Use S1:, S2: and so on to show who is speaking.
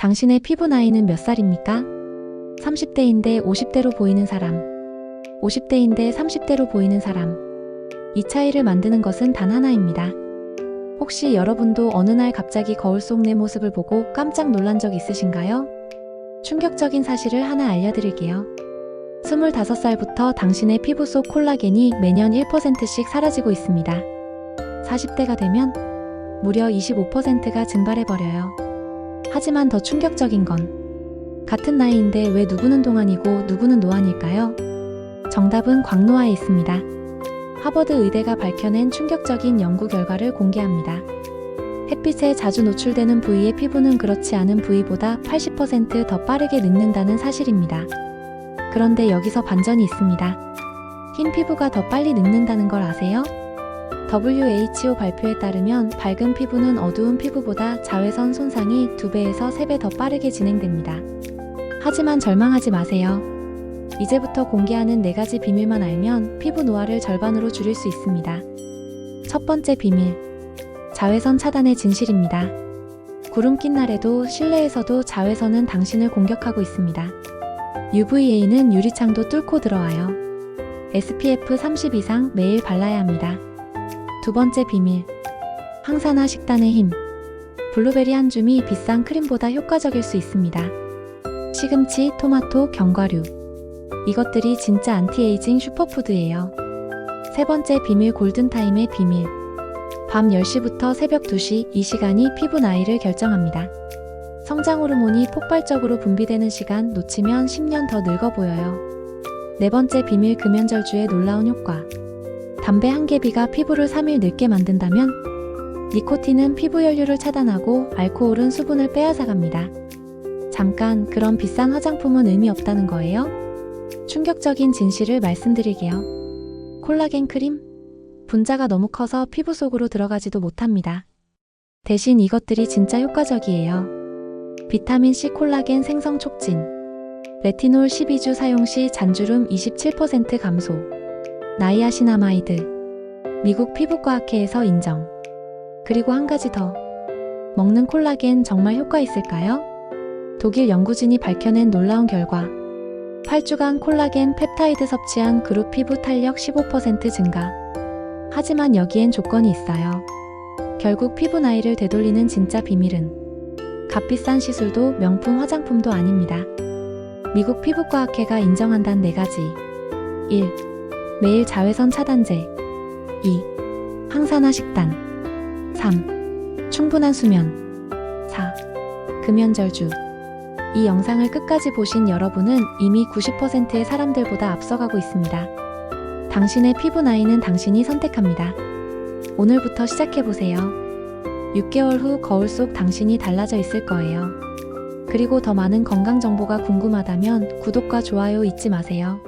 S1: 당신의 피부 나이는 몇 살입니까? 30대인데 50대로 보이는 사람. 50대인데 30대로 보이는 사람. 이 차이를 만드는 것은 단 하나입니다. 혹시 여러분도 어느 날 갑자기 거울 속 내 모습을 보고 깜짝 놀란 적 있으신가요? 충격적인 사실을 하나 알려드릴게요. 25살부터 당신의 피부 속 콜라겐이 매년 1%씩 사라지고 있습니다. 40대가 되면 무려 25%가 증발해버려요. 하지만 더 충격적인 건 같은 나이인데 왜 누구는 동안이고 누구는 노안일까요? 정답은 광노화에 있습니다. 하버드 의대가 밝혀낸 충격적인 연구 결과를 공개합니다. 햇빛에 자주 노출되는 부위의 피부는 그렇지 않은 부위보다 80%더 빠르게 늙는다는 사실입니다. 그런데 여기서 반전이 있습니다. 흰 피부가 더 빨리 늙는다는 걸 아세요? WHO 발표에 따르면 밝은 피부는 어두운 피부보다 자외선 손상이 2배에서 3배 더 빠르게 진행됩니다. 하지만 절망하지 마세요. 이제부터 공개하는 4가지 비밀만 알면 피부 노화를 절반으로 줄일 수 있습니다. 첫 번째 비밀. 자외선 차단의 진실입니다. 구름 낀 날에도 실내에서도 자외선은 당신을 공격하고 있습니다. UVA는 유리창도 뚫고 들어와요. SPF 30 이상 매일 발라야 합니다. 두 번째 비밀. 항산화 식단의 힘. 블루베리 한 줌이 비싼 크림보다 효과적일 수 있습니다. 시금치, 토마토, 견과류. 이것들이 진짜 안티에이징 슈퍼푸드예요. 세 번째 비밀 골든타임의 비밀. 밤 10시부터 새벽 2시 이 시간이 피부 나이를 결정합니다. 성장 호르몬이 폭발적으로 분비되는 시간 놓치면 10년 더 늙어 보여요. 네 번째 비밀 금연절주의 놀라운 효과. 담배 한 개비가 피부를 3일 늙게 만든다면 니코틴은 피부 연료를 차단하고 알코올은 수분을 빼앗아갑니다. 잠깐 그런 비싼 화장품은 의미 없다는 거예요? 충격적인 진실을 말씀드릴게요. 콜라겐 크림? 분자가 너무 커서 피부 속으로 들어가지도 못합니다. 대신 이것들이 진짜 효과적이에요. 비타민C 콜라겐 생성 촉진. 레티놀 12주 사용 시 잔주름 27% 감소. 나이아시나마이드. 미국 피부과학회에서 인정. 그리고 한 가지 더. 먹는 콜라겐 정말 효과 있을까요? 독일 연구진이 밝혀낸 놀라운 결과. 8주간 콜라겐 펩타이드 섭취한 그룹 피부 탄력 15% 증가. 하지만 여기엔 조건이 있어요. 결국 피부 나이를 되돌리는 진짜 비밀은 값비싼 시술도 명품 화장품도 아닙니다. 미국 피부과학회가 인정한다는 네 가지. 1. 매일 자외선 차단제. 2. 항산화 식단. 3. 충분한 수면. 4. 금연절주. 이 영상을 끝까지 보신 여러분은 이미 90%의 사람들보다 앞서가고 있습니다. 당신의 피부 나이는 당신이 선택합니다. 오늘부터 시작해보세요. 6개월 후 거울 속 당신이 달라져 있을 거예요. 그리고 더 많은 건강 정보가 궁금하다면 구독과 좋아요 잊지 마세요.